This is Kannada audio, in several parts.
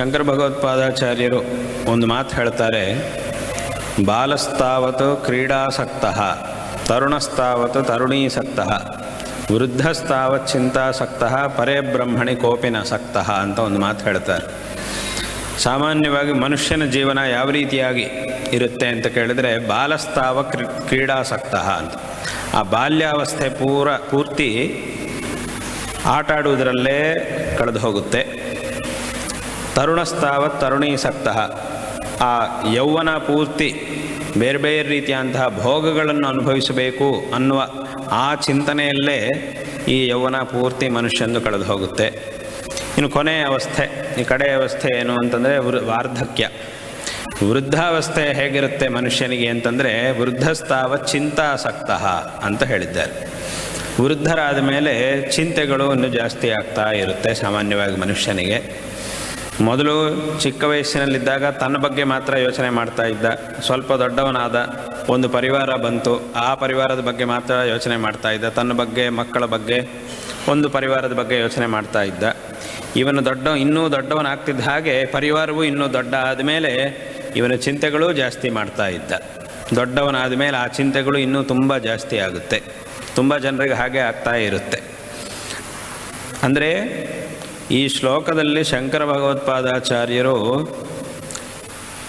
ಶಂಕರ ಭಗವತ್ಪಾದಾಚಾರ್ಯರು ಒಂದು ಮಾತು ಹೇಳ್ತಾರೆ, ಬಾಲಸ್ತಾವತ್ ಕ್ರೀಡಾಸಕ್ತ, ತರುಣಸ್ತಾವತ್ ತರುಣೀಸಕ್ತ, ವೃದ್ಧಸ್ತಾವತ್ ಚಿಂತಾಸಕ್ತ ಪರೇ ಬ್ರಹ್ಮಣಿ ಕೋಪಿನಾಸಕ್ತ ಅಂತ ಒಂದು ಮಾತು ಹೇಳ್ತಾರೆ. ಸಾಮಾನ್ಯವಾಗಿ ಮನುಷ್ಯನ ಜೀವನ ಯಾವ ರೀತಿಯಾಗಿ ಇರುತ್ತೆ ಅಂತ ಕೇಳಿದರೆ, ಬಾಲಸ್ತಾವ ಕ್ರೀ, ಕ್ರೀಡಾಸಕ್ತ ಅಂತ. ಆ ಬಾಲ್ಯಾವಸ್ಥೆ ಪೂರ, ಪೂರ್ತಿ ಆಟಾಡುವುದರಲ್ಲೇ ಕಳೆದು ಹೋಗುತ್ತೆ. ತರುಣಸ್ತಾವತ್ ತರುಣೀಸಕ್ತ ಆ ಯೌವನ ಪೂರ್ತಿ ಬೇರೆ ಬೇರೆ ರೀತಿಯಾದಂತಹ ಭೋಗಗಳನ್ನು ಅನುಭವಿಸಬೇಕು ಅನ್ನುವ ಆ ಚಿಂತನೆಯಲ್ಲೇ ಈ ಯೌವನ ಪೂರ್ತಿ ಮನುಷ್ಯಂದು ಕಳೆದು ಹೋಗುತ್ತೆ. ಇನ್ನು ಕೊನೆಯ ಅವಸ್ಥೆ, ಈ ಕಡೆಯ ಅವಸ್ಥೆ ಏನು ಅಂತಂದರೆ ವೃ, ವಾರ್ಧಕ್ಯ. ವೃದ್ಧಾವಸ್ಥೆ ಹೇಗಿರುತ್ತೆ ಮನುಷ್ಯನಿಗೆ ಅಂತಂದರೆ ವೃದ್ಧಸ್ತಾವ ಚಿಂತಾಸಕ್ತ ಅಂತ ಹೇಳಿದ್ದಾರೆ. ವೃದ್ಧರಾದ ಮೇಲೆ ಚಿಂತೆಗಳು ಇನ್ನೂ ಜಾಸ್ತಿ ಆಗ್ತಾ ಇರುತ್ತೆ ಸಾಮಾನ್ಯವಾಗಿ ಮನುಷ್ಯನಿಗೆ. ಮೊದಲು ಚಿಕ್ಕ ವಯಸ್ಸಿನಲ್ಲಿದ್ದಾಗ ತನ್ನ ಬಗ್ಗೆ ಮಾತ್ರ ಯೋಚನೆ ಮಾಡ್ತಾ ಇದ್ದ. ಸ್ವಲ್ಪ ದೊಡ್ಡವನಾದ ಒಂದು ಪರಿವಾರ ಬಂತು. ಆ ಪರಿವಾರದ ಬಗ್ಗೆ ಮಾತ್ರ ಯೋಚನೆ ಮಾಡ್ತಾ ಇದ್ದ. ತನ್ನ ಬಗ್ಗೆ, ಮಕ್ಕಳ ಬಗ್ಗೆ ಒಂದು ಪರಿವಾರದ ಬಗ್ಗೆ ಯೋಚನೆ ಮಾಡ್ತಾ ಇದ್ದ. ಇವನು ದೊಡ್ಡ, ಇನ್ನೂ ದೊಡ್ಡವನಾಗ್ತಿದ್ದ ಹಾಗೆ ಪರಿವಾರವೂ ಇನ್ನೂ ದೊಡ್ಡ ಆದಮೇಲೆ ಇವನ ಚಿಂತೆಗಳು ಜಾಸ್ತಿ ಮಾಡ್ತಾ ಇದ್ದ. ದೊಡ್ಡವನಾದ ಮೇಲೆ ಆ ಚಿಂತೆಗಳು ಇನ್ನೂ ತುಂಬ ಜಾಸ್ತಿ ಆಗುತ್ತೆ. ತುಂಬ ಜನರಿಗೆ ಹಾಗೆ ಆಗ್ತಾ ಇರುತ್ತೆ. ಅಂದರೆ ಈ ಶ್ಲೋಕದಲ್ಲಿ ಶಂಕರ ಭಗವತ್ಪಾದಾಚಾರ್ಯರು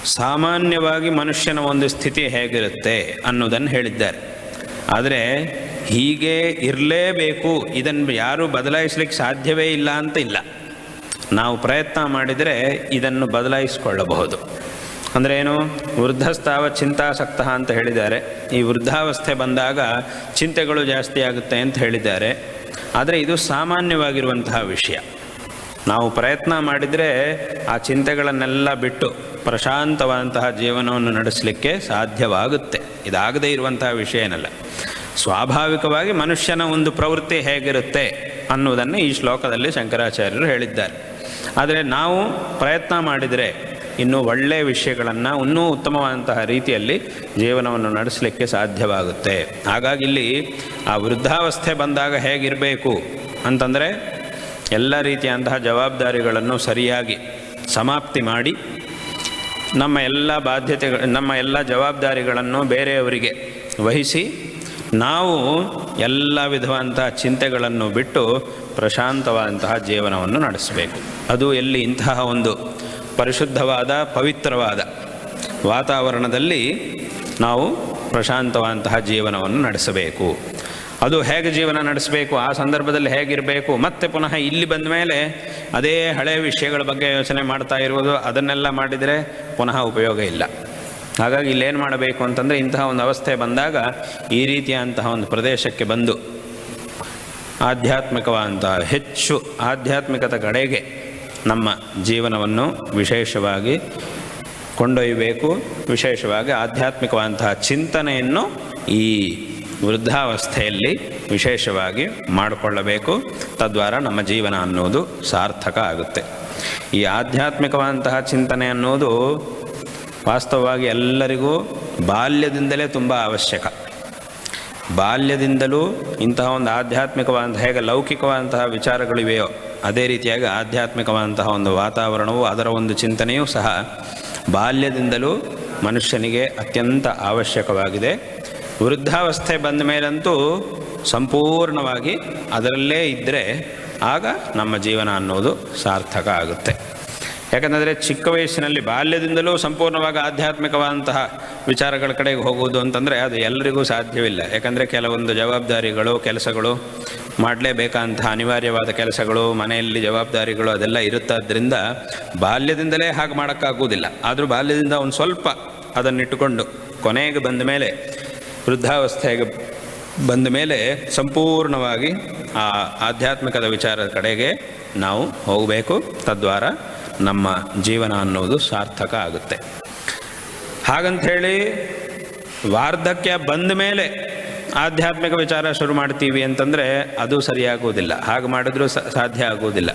ಸಾಮಾನ್ಯವಾಗಿ ಮನುಷ್ಯನ ಒಂದು ಸ್ಥಿತಿ ಹೇಗಿರುತ್ತೆ ಅನ್ನೋದನ್ನು ಹೇಳಿದ್ದಾರೆ. ಆದರೆ ಹೀಗೆ ಇರಲೇಬೇಕು, ಇದನ್ನು ಯಾರೂ ಬದಲಾಯಿಸಲಿಕ್ಕೆ ಸಾಧ್ಯವೇ ಇಲ್ಲ ಅಂತ ಇಲ್ಲ. ನಾವು ಪ್ರಯತ್ನ ಮಾಡಿದರೆ ಇದನ್ನು ಬದಲಾಯಿಸಿಕೊಳ್ಳಬಹುದು. ಅಂದರೆ ಏನು? ವೃದ್ಧಸ್ತಾವ ಚಿಂತಾಸಕ್ತ ಅಂತ ಹೇಳಿದ್ದಾರೆ. ಈ ವೃದ್ಧಾವಸ್ಥೆ ಬಂದಾಗ ಚಿಂತೆಗಳು ಜಾಸ್ತಿ ಆಗುತ್ತೆ ಅಂತ ಹೇಳಿದ್ದಾರೆ. ಆದರೆ ಇದು ಸಾಮಾನ್ಯವಾಗಿರುವಂತಹ ವಿಷಯ. ನಾವು ಪ್ರಯತ್ನ ಮಾಡಿದರೆ ಆ ಚಿಂತೆಗಳನ್ನೆಲ್ಲ ಬಿಟ್ಟು ಪ್ರಶಾಂತವಾದಂತಹ ಜೀವನವನ್ನು ನಡೆಸಲಿಕ್ಕೆ ಸಾಧ್ಯವಾಗುತ್ತೆ. ಇದಾಗದೇ ಇರುವಂತಹ ವಿಷಯ ಏನಲ್ಲ. ಸ್ವಾಭಾವಿಕವಾಗಿ ಮನುಷ್ಯನ ಒಂದು ಪ್ರವೃತ್ತಿ ಹೇಗಿರುತ್ತೆ ಅನ್ನೋದನ್ನು ಈ ಶ್ಲೋಕದಲ್ಲಿ ಶಂಕರಾಚಾರ್ಯರು ಹೇಳಿದ್ದಾರೆ. ಆದರೆ ನಾವು ಪ್ರಯತ್ನ ಮಾಡಿದರೆ ಇನ್ನೂ ಒಳ್ಳೆಯ ವಿಷಯಗಳನ್ನು, ಇನ್ನೂ ಉತ್ತಮವಾದಂತಹ ರೀತಿಯಲ್ಲಿ ಜೀವನವನ್ನು ನಡೆಸಲಿಕ್ಕೆ ಸಾಧ್ಯವಾಗುತ್ತೆ. ಹಾಗಾಗಿ ಇಲ್ಲಿ ಆ ವೃದ್ಧಾವಸ್ಥೆ ಬಂದಾಗ ಹೇಗಿರಬೇಕು ಅಂತಂದರೆ ಎಲ್ಲ ರೀತಿಯಂತಹ ಜವಾಬ್ದಾರಿಗಳನ್ನು ಸರಿಯಾಗಿ ಸಮಾಪ್ತಿ ಮಾಡಿ ನಮ್ಮ ಎಲ್ಲ ಬಾಧ್ಯತೆಗಳು, ನಮ್ಮ ಎಲ್ಲ ಜವಾಬ್ದಾರಿಗಳನ್ನು ಬೇರೆಯವರಿಗೆ ವಹಿಸಿ ನಾವು ಎಲ್ಲ ವಿಧವಂತಹ ಚಿಂತೆಗಳನ್ನು ಬಿಟ್ಟು ಪ್ರಶಾಂತವಾದಂತಹ ಜೀವನವನ್ನು ನಡೆಸಬೇಕು. ಅದು ಎಲ್ಲಿ ಇಂತಹ ಒಂದು ಪರಿಶುದ್ಧವಾದ, ಪವಿತ್ರವಾದ ವಾತಾವರಣದಲ್ಲಿ ನಾವು ಪ್ರಶಾಂತವಾದಂತಹ ಜೀವನವನ್ನು ನಡೆಸಬೇಕು. ಅದು ಹೇಗೆ ಜೀವನ ನಡೆಸಬೇಕು, ಆ ಸಂದರ್ಭದಲ್ಲಿ ಹೇಗಿರಬೇಕು, ಮತ್ತೆ ಪುನಃ ಇಲ್ಲಿ ಬಂದ ಮೇಲೆ ಅದೇ ಹಳೆಯ ವಿಷಯಗಳ ಬಗ್ಗೆ ಯೋಚನೆ ಮಾಡ್ತಾ ಇರುವುದು, ಅದನ್ನೆಲ್ಲ ಮಾಡಿದರೆ ಪುನಃ ಉಪಯೋಗ ಇಲ್ಲ. ಹಾಗಾಗಿ ಇಲ್ಲೇನು ಮಾಡಬೇಕು ಅಂತಂದರೆ ಇಂತಹ ಒಂದು ಅವಸ್ಥೆ ಬಂದಾಗ ಈ ರೀತಿಯಂತಹ ಒಂದು ಪ್ರದೇಶಕ್ಕೆ ಬಂದು ಆಧ್ಯಾತ್ಮಿಕವಾದಂತಹ ಹೆಚ್ಚು ಆಧ್ಯಾತ್ಮಿಕತೆ ಕಡೆಗೆ ನಮ್ಮ ಜೀವನವನ್ನು ವಿಶೇಷವಾಗಿ ಕೊಂಡೊಯ್ಯಬೇಕು ವಿಶೇಷವಾಗಿ ಆಧ್ಯಾತ್ಮಿಕವಾದಂತಹ ಚಿಂತನೆಯನ್ನು ಈ ವೃದ್ಧಾವಸ್ಥೆಯಲ್ಲಿ ವಿಶೇಷವಾಗಿ ಮಾಡಿಕೊಳ್ಳಬೇಕು. ತದ್ವಾರ ನಮ್ಮ ಜೀವನ ಅನ್ನೋದು ಸಾರ್ಥಕ ಆಗುತ್ತೆ. ಈ ಆಧ್ಯಾತ್ಮಿಕವಾದಂತಹ ಚಿಂತನೆ ಅನ್ನೋದು ವಾಸ್ತವವಾಗಿ ಎಲ್ಲರಿಗೂ ಬಾಲ್ಯದಿಂದಲೇ ತುಂಬ ಅವಶ್ಯಕ. ಬಾಲ್ಯದಿಂದಲೂ ಇಂತಹ ಒಂದು ಆಧ್ಯಾತ್ಮಿಕವಾದಂತಹ ಹೇಗೆ ಲೌಕಿಕವಾದಂತಹ ವಿಚಾರಗಳಿವೆಯೋ, ಅದೇ ರೀತಿಯಾಗಿ ಆಧ್ಯಾತ್ಮಿಕವಾದಂತಹ ಒಂದು ವಾತಾವರಣವು, ಅದರ ಒಂದು ಚಿಂತನೆಯೂ ಸಹ ಬಾಲ್ಯದಿಂದಲೂ ಮನುಷ್ಯನಿಗೆ ಅತ್ಯಂತ ಅವಶ್ಯಕವಾಗಿದೆ. ವೃದ್ಧಾವಸ್ಥೆ ಬಂದ ಮೇಲಂತೂ ಸಂಪೂರ್ಣವಾಗಿ ಅದರಲ್ಲೇ ಇದ್ದರೆ ಆಗ ನಮ್ಮ ಜೀವನ ಅನ್ನೋದು ಸಾರ್ಥಕ ಆಗುತ್ತೆ. ಯಾಕಂದರೆ ಚಿಕ್ಕ ವಯಸ್ಸಿನಲ್ಲಿ ಬಾಲ್ಯದಿಂದಲೂ ಸಂಪೂರ್ಣವಾಗಿ ಆಧ್ಯಾತ್ಮಿಕವಾದಂತಹ ವಿಚಾರಗಳ ಕಡೆಗೆ ಹೋಗುವುದು ಅಂತಂದರೆ ಅದು ಎಲ್ಲರಿಗೂ ಸಾಧ್ಯವಿಲ್ಲ. ಯಾಕಂದರೆ ಕೆಲವೊಂದು ಜವಾಬ್ದಾರಿಗಳು, ಕೆಲಸಗಳು ಮಾಡಲೇಬೇಕಂತಹ ಅನಿವಾರ್ಯವಾದ ಕೆಲಸಗಳು, ಮನೆಯಲ್ಲಿ ಜವಾಬ್ದಾರಿಗಳು ಅದೆಲ್ಲ ಇರುತ್ತಾದ್ದರಿಂದ ಬಾಲ್ಯದಿಂದಲೇ ಹಾಗೆ ಮಾಡೋಕ್ಕಾಗುವುದಿಲ್ಲ. ಆದರೂ ಬಾಲ್ಯದಿಂದ ಒಂದು ಸ್ವಲ್ಪ ಅದನ್ನಿಟ್ಟುಕೊಂಡು ಕೊನೆಗೆ ಬಂದ ಮೇಲೆ ವೃದ್ಧಾವಸ್ಥೆಗೆ ಬಂದ ಮೇಲೆ ಸಂಪೂರ್ಣವಾಗಿ ಆ ಆಧ್ಯಾತ್ಮಿಕದ ವಿಚಾರದ ಕಡೆಗೆ ನಾವು ಹೋಗಬೇಕು. ತದ್ವಾರ ನಮ್ಮ ಜೀವನ ಅನ್ನೋದು ಸಾರ್ಥಕ ಆಗುತ್ತೆ. ಹಾಗಂಥೇಳಿ ವಾರ್ಧಕ್ಯ ಬಂದ ಮೇಲೆ ಆಧ್ಯಾತ್ಮಿಕ ವಿಚಾರ ಶುರು ಮಾಡ್ತೀವಿ ಅಂತಂದರೆ ಅದು ಸರಿಯಾಗುವುದಿಲ್ಲ. ಹಾಗೆ ಮಾಡಿದ್ರೂ ಸಾಧ್ಯ ಆಗುವುದಿಲ್ಲ.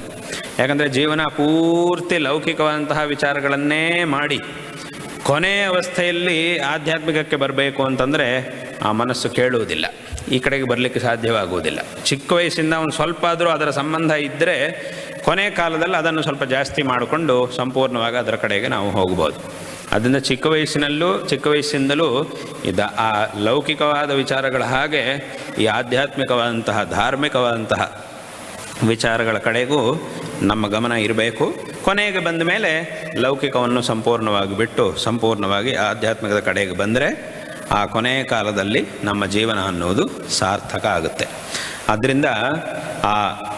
ಯಾಕಂದರೆ ಜೀವನ ಪೂರ್ತಿ ಲೌಕಿಕವಾದಂತಹ ವಿಚಾರಗಳನ್ನೇ ಮಾಡಿ ಕೊನೆಯ ಅವಸ್ಥೆಯಲ್ಲಿ ಆಧ್ಯಾತ್ಮಿಕಕ್ಕೆ ಬರಬೇಕು ಅಂತಂದರೆ ಆ ಮನಸ್ಸು ಕೇಳುವುದಿಲ್ಲ. ಈ ಕಡೆಗೆ ಬರಲಿಕ್ಕೆ ಸಾಧ್ಯವಾಗುವುದಿಲ್ಲ. ಚಿಕ್ಕ ವಯಸ್ಸಿಂದ ಒಂದು ಸ್ವಲ್ಪ ಆದರೂ ಅದರ ಸಂಬಂಧ ಇದ್ದರೆ ಕೊನೆ ಕಾಲದಲ್ಲಿ ಅದನ್ನು ಸ್ವಲ್ಪ ಜಾಸ್ತಿ ಮಾಡಿಕೊಂಡು ಸಂಪೂರ್ಣವಾಗಿ ಅದರ ಕಡೆಗೆ ನಾವು ಹೋಗ್ಬೋದು. ಅದರಿಂದ ಚಿಕ್ಕ ವಯಸ್ಸಿನಲ್ಲೂ, ಚಿಕ್ಕ ವಯಸ್ಸಿಂದಲೂ ಇದ ಆ ಲೌಕಿಕವಾದ ವಿಚಾರಗಳ ಹಾಗೆ ಈ ಆಧ್ಯಾತ್ಮಿಕವಾದಂತಹ, ಧಾರ್ಮಿಕವಾದಂತಹ ವಿಚಾರಗಳ ಕಡೆಗೂ ನಮ್ಮ ಗಮನ ಇರಬೇಕು. ಕೊನೆಗೆ ಬಂದ ಮೇಲೆ ಲೌಕಿಕವನ್ನು ಸಂಪೂರ್ಣವಾಗಿ ಬಿಟ್ಟು ಸಂಪೂರ್ಣವಾಗಿ ಆಧ್ಯಾತ್ಮಿಕದ ಕಡೆಗೆ ಬಂದರೆ ಆ ಕೊನೆಯ ಕಾಲದಲ್ಲಿ ನಮ್ಮ ಜೀವನ ಅನ್ನೋದು ಸಾರ್ಥಕ ಆಗುತ್ತೆ. ಆದ್ದರಿಂದ ಆ